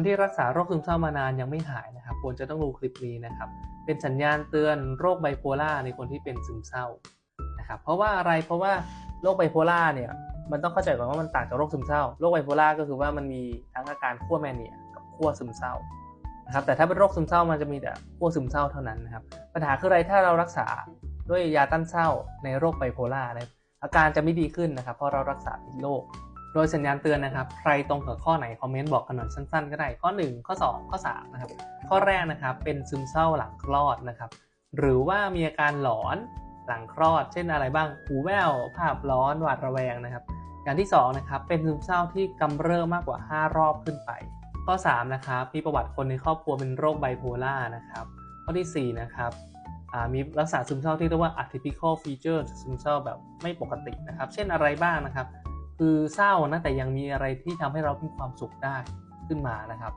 คนที่รักษาโรคซึมเศร้ามานานยังไม่หายนะครับควรจะต้องดูคลิปนี้นะครับ เป็นสัญญาณเตือนโรคไบโพล่าในคนที่เป็นซึมเศร้านะครับเพราะว่าอะไรเพราะว่าโรคไบโพล่าเนี่ยมันต้องเข้าใจก่อนว่ามันต่างจากโรคซึมเศร้าโรคไบโพล่าก็คือว่ามันมีทั้งอาการขั้วแมเนียกับขั้วซึมเศร้านะครับแต่ถ้าเป็นโรคซึมเศร้ามันจะมีแต่ขั้วซึมเศร้าเท่านั้นนะครับปัญหาคืออะไรถ้าเรารักษาด้วยยาต้านเศร้าในโรคไบโพล่าอาการจะไม่ดีขึ้นนะครับเพราะเรารักษาผิดโรค โดยสัญญาณเตือนนะครับ ใครตรงกับข้อไหนคอมเมนต์บอกกันหน่อยสั้นๆ ก็ได้ ข้อ 1 ข้อ 2 ข้อ 3 นะครับ ข้อแรกนะครับ เป็นซึมเศร้าหลังคลอดนะครับ หรือว่ามีอาการหลอนหลังคลอด เช่นอะไรบ้าง หูแว่ว ภาพร้อน หวาดระแวงนะครับ อย่างที่2นะครับ เป็นซึมเศร้าที่กำเริบมากกว่า 5 รอบขึ้นไป ข้อ3นะครับ มีประวัติคนในครอบครัวเป็นโรคไบโพล่านะครับ ข้อทีสี่4นะครับมีลักษณะซึมเศร้าที่เรียกว่า atypical feature ซึมเศร้าแบบไม่ปกตินะครับ เช่นอะไรบ้างนะครับ คือเศร้านะแต่ยังมีอะไรที่ทำให้เรามีความสุขได้ขึ้นมานะครับ